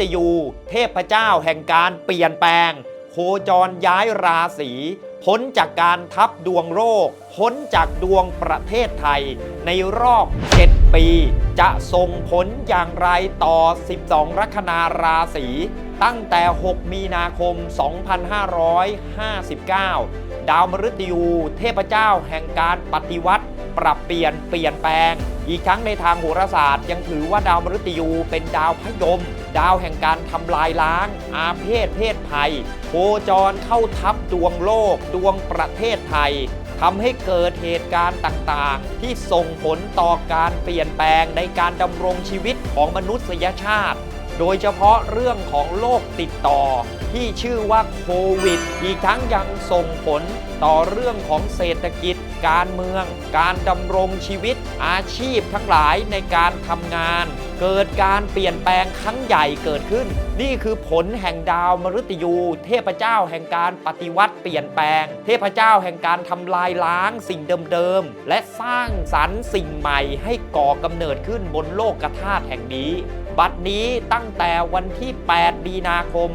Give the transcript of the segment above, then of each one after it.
ตยู เทพเจ้าแห่งการเปลี่ยนแปลง โคจรย้ายราศีพ้นจากการทับดวงโรค พ้นจากดวงประเทศไทย ในรอบ 7 ปี จะส่งผลอย่างไรต่อ 12 ลัคนาราศีตั้งแต่ 6 มีนาคม 2559 ดาวมฤตยู เทพเจ้าแห่งการปฏิวัติ ปรับเปลี่ยนเปลี่ยนแปลง อีกทั้งในทางโหราศาสตร์ยังถือว่าดาวมฤตยูเป็นดาวพยม ดาวแห่งการทำลายล้าง อาเพศเพศภัยโคจรเข้าทับดวงโลก ดวงประเทศไทยทำให้เกิดเหตุการณ์ต่างๆ ที่ส่งผลต่อการเปลี่ยนแปลงในการดำรงชีวิตของมนุษยชาติ โดยเฉพาะเรื่องของโรคติดต่อ ที่ชื่อว่าโควิด อีกทั้งยังส่งผลต่อเรื่องของเศรษฐกิจ การเมือง การดำรงชีวิต อาชีพทั้งหลายในการทำงาน เกิดการเปลี่ยนแปลงครั้งใหญ่เกิดขึ้น นี่คือผลแห่งดาวมฤตยู เทพเจ้าแห่งการปฏิวัติเปลี่ยนแปลง เทพเจ้าแห่งการทำลายล้างสิ่งเดิมๆ และสร้างสรรค์สิ่งใหม่ให้ก่อกำเนิดขึ้นบนโลกกระธาตุแห่งนี้ บัดนี้ตั้งแต่วันที่ 8 มีนาคม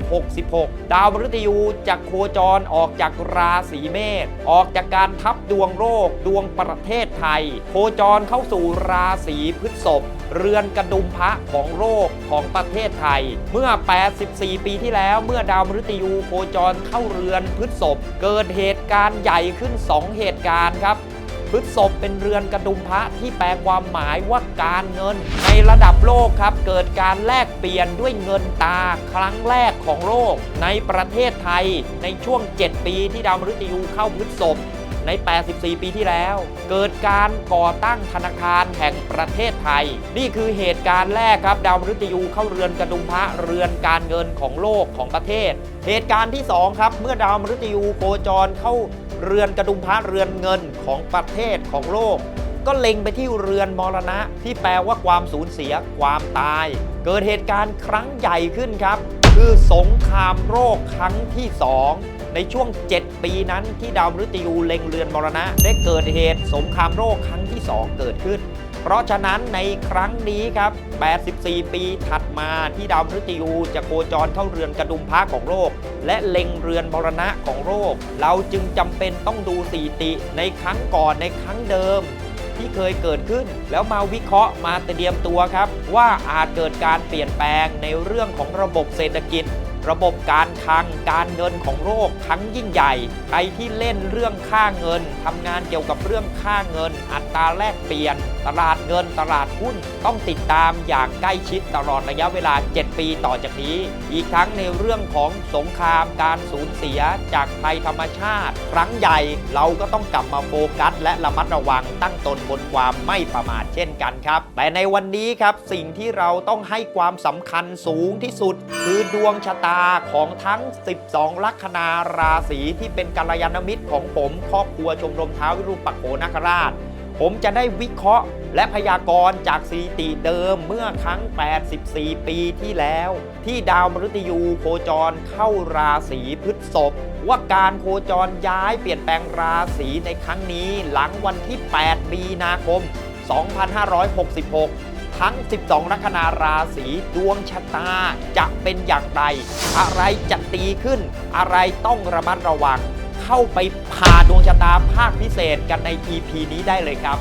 2566 ดาวมฤตยูจะโคจรออกจากราศีเมษออกจากการทับดวงโรคดวงประเทศไทย โคจรเข้าสู่ราศีพฤษภเรือนกระดุมพระของโรคของประเทศไทย เมื่อ 84 ปีที่แล้วเมื่อดาวมฤตยูโคจรเข้าเรือนพฤษภเกิดเหตุการณ์ใหญ่ขึ้น 2 เหตุการณ์ครับ พฤษภเป็นเรือนกระดุมพระที่แปลความหมายว่าการเงิน ในระดับโลกครับ เกิดการแลกเปลี่ยนด้วยเงินตาครั้งแรกของโลก ในประเทศไทยในช่วง 7 ปีที่ดาวมฤตยูเข้าพฤษภใน 84 ปีที่แล้ว เกิดการก่อตั้งธนาคารแห่งประเทศไทย นี่คือเหตุการณ์แรกครับ ดาวมฤตยูเข้าเรือนกระดุมพระเรือนการเงินของโลกของประเทศ เหตุการณ์ที่ 2 ครับ เมื่อดาวมฤตยูโคจรเข้า เรือนกระดุมพระเรือนเงินของประเทศของโลก ก็เล็งไปที่เรือนมรณะ ที่แปลว่าความสูญเสียความตาย เกิดเหตุการณ์ครั้งใหญ่ขึ้นครับ คือสงครามโรคครั้งที่ 2ในช่วง 7 ปีนั้นที่ดาวมฤตยูเล็งเรือนมรณะ ได้เกิดเหตุสงครามโรคครั้งที่ 2 เกิดขึ้น เพราะฉะนั้นในครั้งนี้ครับ 84 ปีถัดมาที่ดาวมฤตยูจะโคจรเข้าเรือนกระดุมพระของโลก และเล็งเรือนมรณะของโลก เราจึงจำเป็นต้องดูสถิติในครั้งก่อนในครั้งเดิมที่เคยเกิดขึ้น แล้วมาวิเคราะห์มาเตรียมตัวครับ ว่าอาจเกิดการเปลี่ยนแปลงในเรื่องของระบบเศรษฐกิจ ระบบการคลังการเงินของโลกครั้งยิ่งใหญ่ ใครที่เล่นเรื่องค่าเงินทำงานเกี่ยวกับเรื่องค่าเงิน อัตราแลกเปลี่ยน ตลาดเงินตลาดหุ้น ต้องติดตามอย่างใกล้ชิดตลอดระยะเวลา 7 ปีต่อจากนี้ อีกทั้งในเรื่องของสงครามการสูญเสียจากภัยธรรมชาติ ครั้งใหญ่เราก็ต้องกลับมาโฟกัส และระมัดระวังตั้งตนบนความไม่ประมาทเช่นกันครับ แต่ในวันนี้ครับสิ่งที่เราต้องให้ความสำคัญสูงที่สุด คือดวงชะตาของทั้ง 12 ลัคนาราศีที่เป็นกัลยาณมิตรของผมครอบครัวชมรมเท้าวิรูปักโขนาคราช ผมจะได้วิเคราะห์ และพยากรณ์จากสถิติเดิมเมื่อครั้ง 84 ปีที่แล้ว ที่ดาวมฤตยูโคจรเข้าราศีพฤษภว่าการโคจรย้ายเปลี่ยนแปลงราศีในครั้งนี้หลังวันที่ 8 มีนาคม 2566 ทั้ง 12 ลัคนาราศีดวงชะตาจะเป็นอย่างไร อะไรจะตีขึ้น อะไรต้องระมัดระวัง เข้าไปผ่าดวงชะตาภาคพิเศษกันใน EP นี้ได้เลยครับ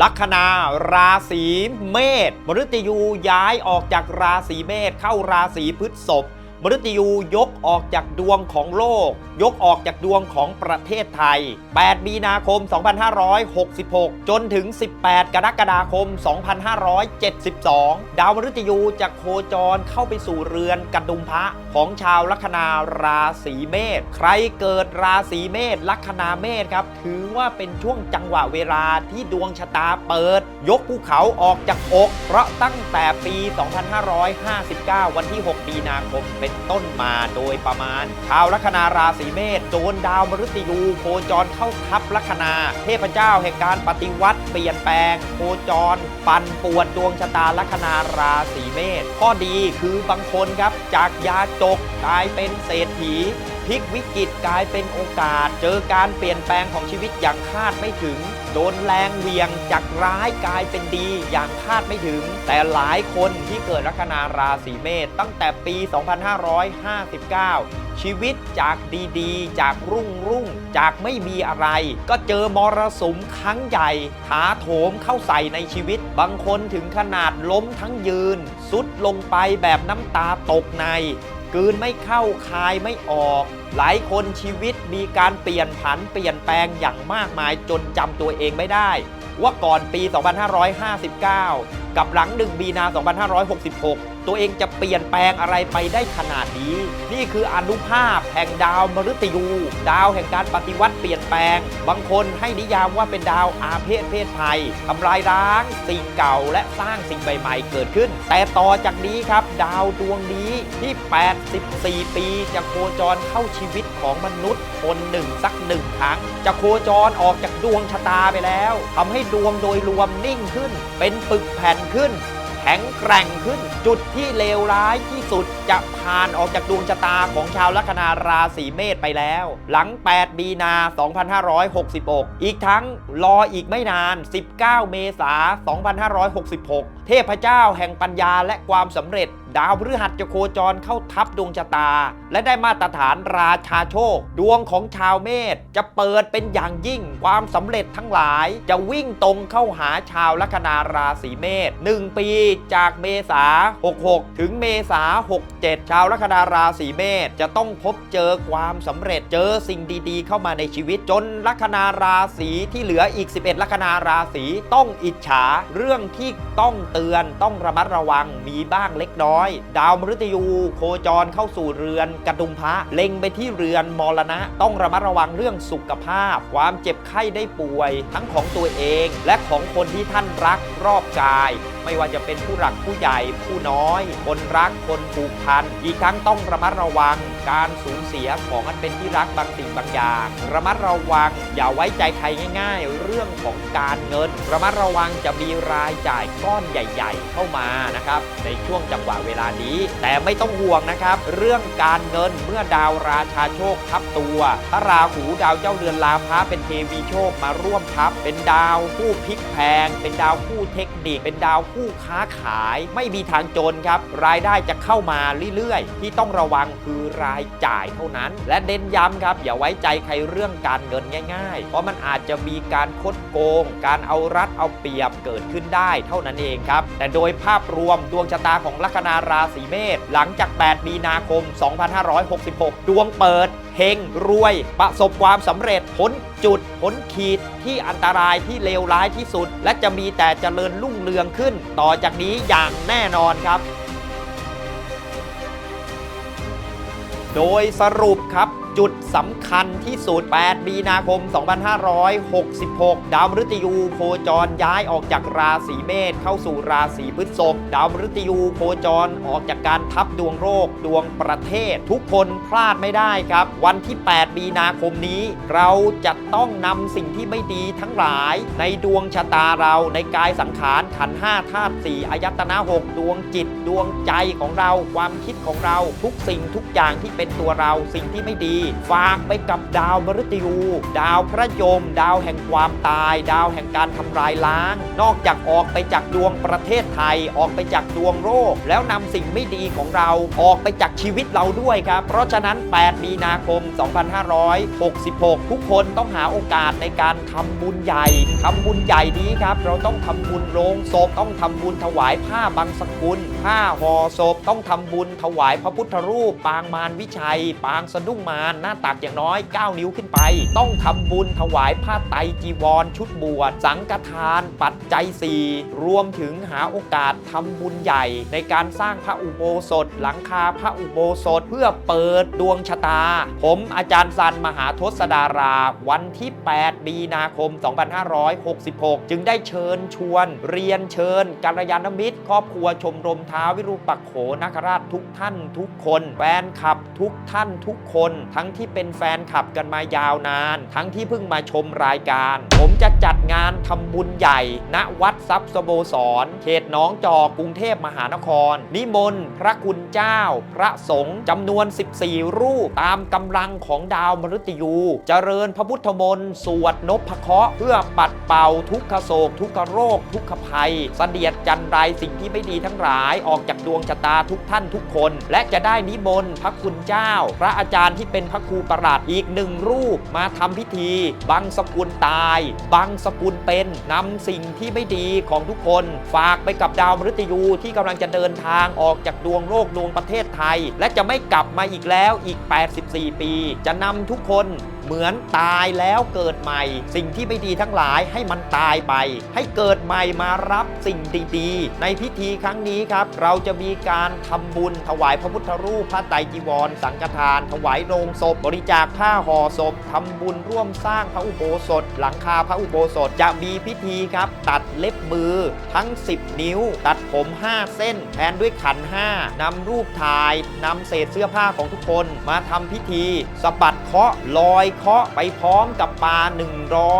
ลัคนาราศีเมษมฤตยูย้ายออกจากราศีเมษเข้าราศีพฤษภ มฤตยูยกออกจากดวงของโลก ยกออกจากดวงของประเทศไทย 8 มีนาคม 2566 จนถึง 18 กรกฎาคม 2572 ดาวมฤตยูจะโคจรเข้าไปสู่เรือนกระดุมพระของชาวลัคนาราศีเมษ ใครเกิดราศีเมษลัคนาเมษครับ ถือว่าเป็นช่วงจังหวะเวลาที่ดวงชะตาเปิด ยกภูเขาออกจากอก เพราะตั้งแต่ปี 2559 วันที่ 6 มีนาคมเป็นต้นมาโดยประมาณ ชาวลัคนาราศีเมษโจรดาวมฤตยูโคจรเข้าทับลัคนา เทพเจ้าแห่งการปฏิวัติเปลี่ยนแปลง โคจร ปั่นป่วนดวงชะตาลัคนาราศีเมษข้อดีคือบางคนครับจากยาจกกลายเป็นเศรษฐีพลิกวิกฤตกลายเป็นโอกาส เจอการเปลี่ยนแปลงของชีวิตอย่างคาดไม่ถึง โดนแรงเวียงจากร้ายกลายเป็นดีอย่างคาดไม่ถึง แต่หลายคนที่เกิดลัคนาราศีเมษตั้งแต่ปี 2559 ชีวิตจากดีๆ จากรุ่งรุ่งจากไม่มีอะไร ก็เจอมรสุมครั้งใหญ่ถาโถมเข้าใส่ในชีวิต บางคนถึงขนาดล้มทั้งยืน สุดลงไปแบบน้ำตาตกใน กืนไม่เข้าคายไม่ออก หลายคนชีวิตมีการเปลี่ยนผันเปลี่ยนแปลงอย่างมากมายจนจำตัวเองไม่ได้ ว่าก่อนปี 2559 กับหลังดึงบีนา 2566 ตัวเองจะเปลี่ยนแปลงอะไรไปได้ขนาดนี้ นี่คืออนุภาพแห่งดาวมฤตยู ดาวแห่งการปฏิวัติเปลี่ยนแปลง บางคนให้นิยามว่าเป็นดาวอาเพศเพศภัยทำลายล้างสิ่งเก่าและสร้างสิ่งใหม่ๆเกิดขึ้น แต่ต่อจากนี้ครับ ดาวดวงนี้ที่ 84 ปีจะโคจรเข้าชีวิตของมนุษย์คนหนึ่งสักหนึ่งครั้ง จะโคจรออกจากดวงชะตาไปแล้วทำให้ดวงโดยรวมนิ่งขึ้น เป็นปึกแผ่นขึ้น แข็งแกร่งขึ้น จุดที่เลวร้ายที่สุดจะผ่านออกจากดวงชะตาของชาวลัคนาราศีเมษไปแล้ว หลัง 8 มีนา 2566 อีกทั้งรออีกไม่นาน 19 เมษา 2566 เทพเจ้าแห่งปัญญาและความสำเร็จ ดาวพฤหัสจะโคจรเข้าทับดวงชะตา และได้มาตรฐานราชาโชค ดวงของชาวเมษจะเปิดเป็นอย่างยิ่ง ความสำเร็จทั้งหลาย จะวิ่งตรงเข้าหาชาวลัคนาราศีเมษ1ปีจากเมษา 66 ถึงเมษา 67 ชาวลัคนาราศีเมษจะต้องพบเจอความสำเร็จเจอสิ่งดีๆ เข้ามาในชีวิตจนลัคนาราศีที่เหลืออีก 11 ลัคนาราศีต้องอิจฉาเรื่องที่ต้องเตือนต้องระมัดระวังมีบ้างเล็กน้อย ดาวมฤตยู โคจรเข้าสู่เรือนกระดุมพระเล็งไปที่เรือนมรณะ ต้องระมัดระวังเรื่องสุขภาพ ความเจ็บไข้ได้ป่วย ทั้งของตัวเอง และของคนที่ท่านรักรอบกาย ไม่ว่าจะเป็นผู้หลักผู้ใหญ่ผู้น้อย คนรักคนผูกพัน อีกทั้งต้องระมัดระวังการสูญเสียของอันเป็นที่รักบางสิ่งบางอย่าง ระมัดระวังอย่าไว้ใจใครง่าย ๆ เรื่องของการเงิน ระมัดระวังจะมีรายจ่ายก้อนใหญ่ ๆ เข้ามานะครับในช่วงจังหวะเวลานี้ แต่ไม่ต้องห่วงนะครับ เรื่องการเงินเมื่อดาวราชาโชคทับตัวพระราหูดาวเจ้าเรือนลาภะเป็นเทวีโชคมาร่วมทับ เป็นดาวผู้พลิกแพง เป็นดาวผู้เทคนิค เป็นดาวผู้ค้าขายไม่มีทางจนครับ รายได้จะเข้ามาเรื่อยๆ ที่ต้องระวังคือรายจ่ายเท่านั้น และเน้นย้ำครับ อย่าไว้ใจใครเรื่องการเงินง่าย ๆ เพราะมันอาจจะมีการคดโกง การเอารัดเอาเปรียบเกิดขึ้นได้เท่านั้นเองครับ แต่โดยภาพรวมดวงชะตาของลัคนาราศีเมษหลังจาก 8 มีนาคม 2566 ดวงเปิด ฮงรวย ประสบความสำเร็จพ้นจุดพ้นขีดที่อันตรายที่เลวร้ายที่สุด และจะมีแต่เจริญรุ่งเรืองขึ้น ต่อจากนี้อย่างแน่นอนครับ โดยสรุปครับ จุดสำคัญที่สุด 8 มีนาคม 2566 ดาวมฤตยูโคจรย้ายออกจากราศีเมษเข้าสู่ราศีพฤษภ ดาวมฤตยูโคจรออกจากการทับดวงโรคดวงประเทศ ทุกคนพลาดไม่ได้ครับ วันที่ 8 มีนาคมนี้ เราจะต้องนำสิ่งที่ไม่ดีทั้งหลาย ในดวงชะตาเราในกายสังขารขันห้าธาตุสี่อายตนะหกดวงจิตดวงใจของเราความคิดของเราทุกสิ่งทุกอย่างที่เป็นตัวเราสิ่งที่ไม่ดีฝากไปกับดาวมฤตยูดาวพระยม ดาวแห่งความตาย ดาวแห่งการทำลายล้าง นอกจากออกไปจากดวงประเทศไทย ออกไปจากดวงโรค แล้วนำสิ่งไม่ดีของเราออกไปจากชีวิตเราด้วยครับ เพราะฉะนั้น 8 มีนาคม 2566 ทุกคนต้องหาโอกาสในการทำบุญใหญ่ทำบุญใหญ่นี้ครับ เราต้องทำบุญโรงศพต้องทำบุญถวายผ้าบางสกุลผ้าห่อศพต้องทำบุญถวายพระพุทธรูป ปางมารวิชัย ปางสะดุ้งมารหน้าตักอย่างน้อย 9 นิ้วขึ้นไป ต้องทำบุญถวายผ้าไตรจีวร ชุดบวชสังฆทาน ปัจจัยสี่รวมถึงหาโอกาสทำบุญใหญ่ ในการสร้างพระอุโบสถ หลังคาพระอุโบสถเพื่อเปิดดวงชะตา ผมอาจารย์สันมหาทศดารา วันที่ 8 มีนาคม 2566 จึงได้เชิญชวน เรียนเชิญกัลยาณมิตร ครอบครัวชมรมท้าวิรูปักโขนาคราชทุกท่านทุกคน แฟนคลับทุกท่านทุกคนททั้งที่เป็นแฟนคลับกันมายาวนาน ทั้งที่เพิ่งมาชมรายการ ผมจะจัดงานทำบุญใหญ่ ณวัดทรัพย์สโบสรเขตหน้องจอกกรุงเทพมหานคร นิมนต์พระคุณเจ้า พระสงฆ์จำนวน 14 รูปตามกำลังของดาวมฤตยูเจริญพระพุทธมนต์สวดนพเคราะห์เพื่อปัดเป่าทุกขโศก ทุกขโรค ทุกขภัยเสดียดจันไรสิ่งที่ไม่ดีทั้งหลายออกจากดวงชะตาทุกท่านทุกคน และจะได้นิมนต์พระคุณเจ้า พระอาจารย์ที่เป็นพระครูประหลัดอีกหนึ่งรูปมาทำพิธีบังสกุลตายบังสกุลเป็นนำสิ่งที่ไม่ดีของทุกคน ฝากไปกับดาวมฤตยูที่กำลังจะเดินทางออกจากดวงโลกดวงประเทศไทย และจะไม่กลับมาอีกแล้วอีก 84 ปี จะนำทุกคน เหมือนตายแล้วเกิดใหม่ สิ่งที่ไม่ดีทั้งหลายให้มันตายไป ให้เกิดใหม่มารับสิ่งดีๆ ในพิธีครั้งนี้ครับ เราจะมีการทำบุญถวายพระพุทธรูปพระไตรจีวร สังฆทาน ถวายโรงศพ บริจาคผ้าห่อศพทำบุญร่วมสร้างพระอุโบสถ หลังคาพระอุโบสถจะมีพิธีครับ ตัดเล็บมือทั้ง 10 นิ้ว ตัดผม 5 เส้นแทนด้วยขันห้านำรูปถ่ายนำเศษเสื้อผ้าของทุกคนมาทำพิธีสะบัดเคาะลอยเคราะห์ไปพร้อมกับปลา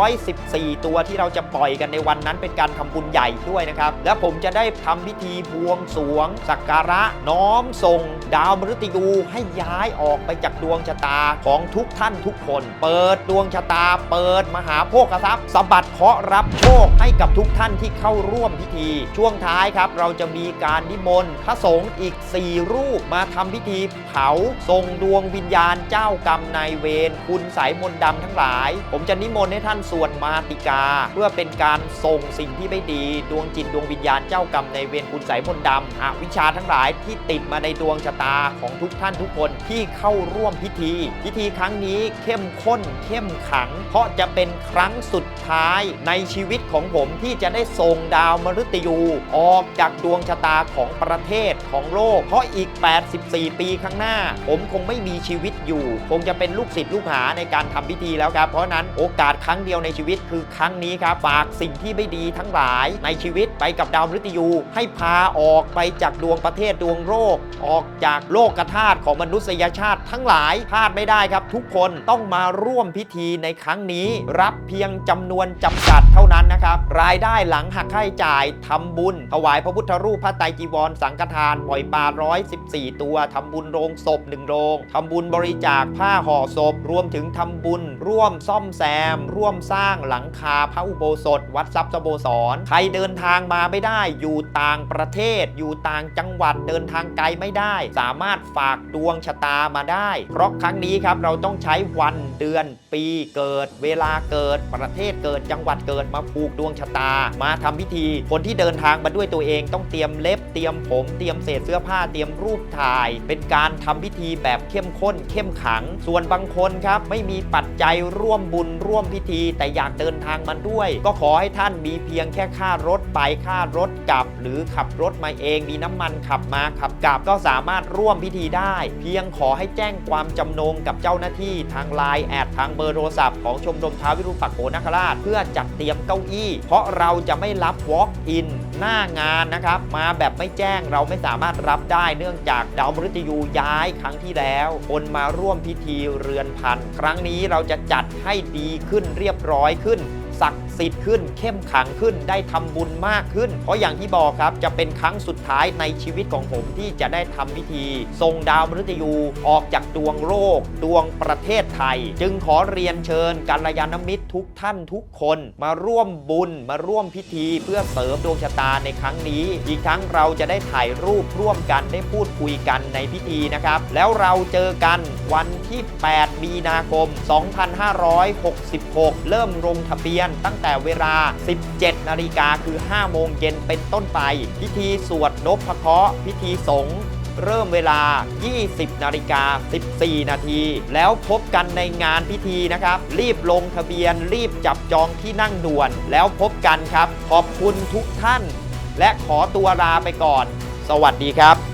114 ตัวที่เราจะปล่อยกันในวันนั้นเป็นการทำบุญใหญ่ด้วยนะครับ และผมจะได้ทำพิธีบวงสวง สักการะน้อมส่ง ดาวมฤตยูให้ย้ายออกไปจากดวงชะตาของทุกท่านทุกคน เปิดดวงชะตา เปิดมหาโภคทรัพย์สบัดเคราะห์รับโชคให้กับทุกท่านที่เข้าร่วมพิธี ช่วงท้ายครับ เราจะมีการนิมนต์พระสงฆ์อีก 4 รูปมาทำพิธีเผาส่งดวงวิญญาณเจ้ากรรมนายเวรคุณสายมนต์ดำทั้งหลาย ผมจะนิมนต์ให้ท่านสวดมาติกา เพื่อเป็นการส่งสิ่งที่ไม่ดี ดวงจิตดวงวิญญาณเจ้ากรรมในเวรคุณสายมนต์ดำอวิชชาทั้งหลายที่ติดมาในดวงชะตาของทุกท่านทุกคนที่เข้าร่วมพิธี พิธีครั้งนี้เข้มข้น เข้มขัง เพราะจะเป็นครั้งสุดท้ายในชีวิตของผมที่จะได้ส่งดาวมฤตยู ออกจากดวงชะตาของประเทศของโลก เพราะอีก 84 ปีข้างหน้า ผมคงไม่มีชีวิตอยู่ คงจะเป็นลูกศิษย์ลูกหาในการทำพิธีแล้วครับ เพราะนั้นโอกาสครั้งเดียวในชีวิตคือครั้งนี้ครับ ฝากสิ่งที่ไม่ดีทั้งหลายในชีวิตไปกับดาวมฤตยู ให้พาออกไปจากดวงประเทศดวงโลกออกจากโลกกระธาตุของมนุษยชาติทั้งหลายพลาดไม่ได้ครับ ทุกคนต้องมาร่วมพิธีในครั้งนี้ รับเพียงจำนวนจำกัดเท่านั้นนะครับ รายได้หลังหักค่าใช้จ่ายทำบุญ ถวายพระพุทธรูปพระไตรจีวร สังฆทานปล่อยปลา114 ตัวทำบุญโรงศพหนึ่งโรงทำบุญบริจาคผ้าห่อศพรวมถึงทำบุญ ร่วมซ่อมแซม ร่วมสร้างหลังคาพระอุโบสถ วัดทรัพย์สโบสร ใครเดินทางมาไม่ได้ อยู่ต่างประเทศ อยู่ต่างจังหวัดเดินทางไกลไม่ได้ สามารถฝากดวงชะตามาได้ เพราะครั้งนี้ครับเราต้องใช้วันเดือนปีเกิด เวลาเกิดประเทศเกิดจังหวัดเกิดมาผูกดวงชะตา มาทำพิธี คนที่เดินทางมาด้วยตัวเองต้องเตรียมเล็บเตรียมผมเตรียมเศษเสื้อผ้าเตรียมรูปถ่าย เป็นการทำพิธีแบบเข้มข้น เข้มขัง ส่วนบางคนครับไม่มีปัจจัยร่วมบุญร่วมพิธี แต่อยากเดินทางมาด้วย ก็ขอให้ท่านมีเพียงแค่ค่ารถไปค่ารถกลับ หรือขับรถมาเองมีน้ำมันขับมาขับกลับก็สามารถร่วมพิธีได้ เพียงขอให้แจ้งความจำนงกับเจ้าหน้าที่ทางไลน์แอดทางเบอร์โทรศัพท์ของชมรมท้าววิรุปักโขนคราช เพื่อจัดเตรียมเก้าอี้ เพราะเราจะไม่รับ walk in หน้างานนะครับ มาแบบไม่แจ้งเราไม่สามารถรับได้เนื่องจากดาวมฤตยูย้ายครั้งที่แล้วคนมาร่วมพิธีเรือนพัน ครั้งนี้เราจะจัดให้ดีขึ้นเรียบร้อยขึ้นสักสิทธิ์ขึ้น เข้มขังขึ้นได้ทำบุญมากขึ้น เพราะอย่างที่บอกครับจะเป็นครั้งสุดท้ายในชีวิตของผมที่จะได้ทำพิธี ทรงดาวมฤตยูออกจากดวงโลกดวงประเทศไทย จึงขอเรียนเชิญกัลยาณมิตรทุกท่านทุกคนมาร่วมบุญมาร่วมพิธี เพื่อเสริมดวงชะตาในครั้งนี้ อีกทั้งเราจะได้ถ่ายรูปร่วมกันได้พูดคุยกันในพิธีนะครับ แล้วเราเจอกันวันที่ 8 มีนาคม 2566 เริ่มลงทะเบียนตั้งแต่เวลา 17 นาฬิกาคือ 5 โมงเย็นเป็นต้นไป พิธีสวดนพเคราะห์พิธีสงฆ์เริ่มเวลา 20 นาฬิกา 14 นาที แล้วพบกันในงานพิธีนะครับ รีบลงทะเบียน รีบจับจองที่นั่งด่วน แล้วพบกันครับ ขอบคุณทุกท่าน และขอตัวลาไปก่อน สวัสดีครับ